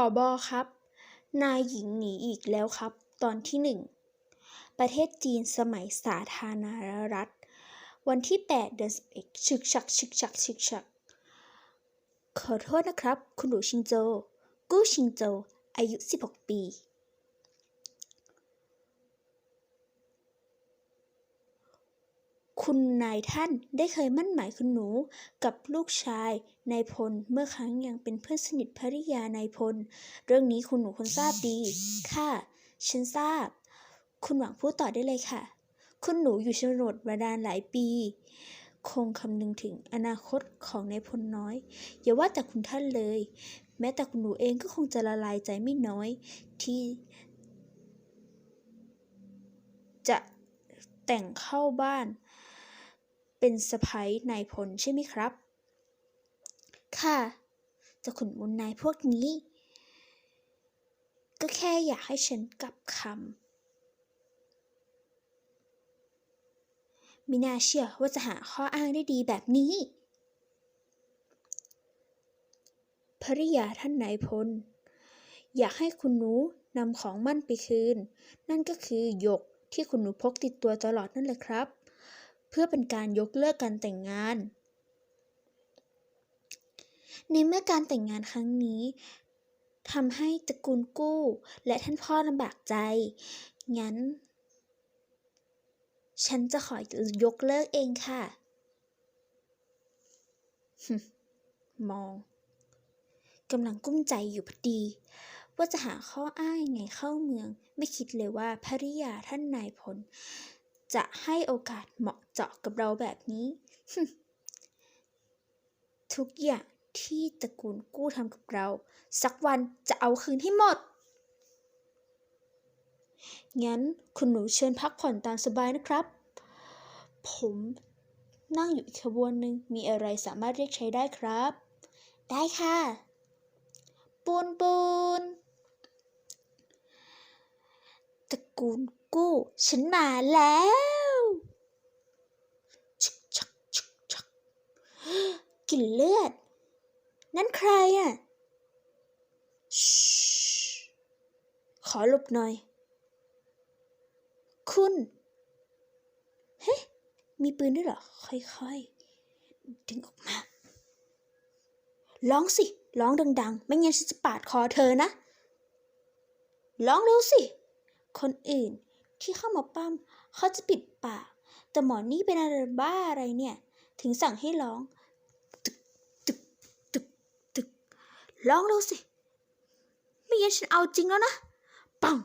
อบอครับ นายหญิงหนีอีกแล้วครับ ตอนที่หนึ่ง ประเทศจีนสมัยสาธารณรัฐ วันที่ 8 เดือน11ฉึกฉักฉึกฉักฉึกฉัก ขอโทษนะครับ คุณหนูชิงโจ กู้ชิงโจ อายุ 16 ปี คุณนายท่านได้เคยมั่นหมายคุณหนูกับลูกชายนายพลเมื่อครั้งยังเป็นเพื่อนสนิทภริยานายพล เรื่องนี้คุณหนูคงทราบดี ค่ะ ฉันทราบ คุณหวังพูดต่อได้เลยค่ะ คุณหนูอยู่ชนบทมานานหลายปี คงคำนึงถึงอนาคตของนายพลน้อย อย่าว่าแต่คุณท่านเลย แม้แต่คุณหนูเองก็คงจะละลายใจไม่น้อย ที่ จะแต่งเข้าบ้าน เป็นสะพ้ยนายพลใช่ไหมครับ ค่ะแต่ขุนมูลนายพวกนี้ ก็แค่อยากให้ฉันกลับคำม่น่าเชื่อว่าจะหาข้ออ้างได้ดีแบบนี้ภริยาท่านนายพล อยากให้คุณหนูนำของมั่นไปคืน นั่นก็คือหยกที่คุณหนูพกติดตัวตลอดนั่นแหละครับ เพื่อเป็นการยกเลิกการแต่งงาน ในเมื่อการแต่งงานครั้งนี้ทำให้ตระกูลกู้ และท่านพ่อลำบากใจ งั้น ฉันจะขอยกเลิกเองค่ะ มองกำลังกุ้มใจอยู่พอดี ว่าจะหาข้ออ้างยังไงเข้าเมือง ไม่คิดเลยว่าภริยาท่านนายพล จะให้โอกาสเหมาะเจาะกับเราแบบนี้ ทุกอย่างที่ตระกูลกู้ทำกับเรา สักวันจะเอาคืนให้หมด งั้นคุณหนูเชิญพักผ่อนตามสบายนะครับ ผมนั่งอยู่อีกขบวนหนึ่งมีอะไรสามารถเรียกใช้ได้ครับ ได้ค่ะ ปูนปูนตระ กูลกู้ ฉันมาแล้วชึกชักชึกชักกลิ่นเลือด นั่นใครอะชิขอหลบหน่อย คุณ เฮ้มีปืนด้วยเหรอ ค่อยๆ ดึงออกมา ร้องสิ ร้องดัง ๆ ไม่งั้นฉันจะปาดคอเธอนะ ร้องเร็วสิ คนอื่นที่เข้ามาปั้มเขาจะปิดปาก แต่หมอนี่เป็นอะไรบ้าอะไรเนี่ย ถึงสั่งให้ร้อง ตึกตึกตึกตึกร้องเร็วสิ ไม่งั้นฉันเอาจริงแล้วนะปัง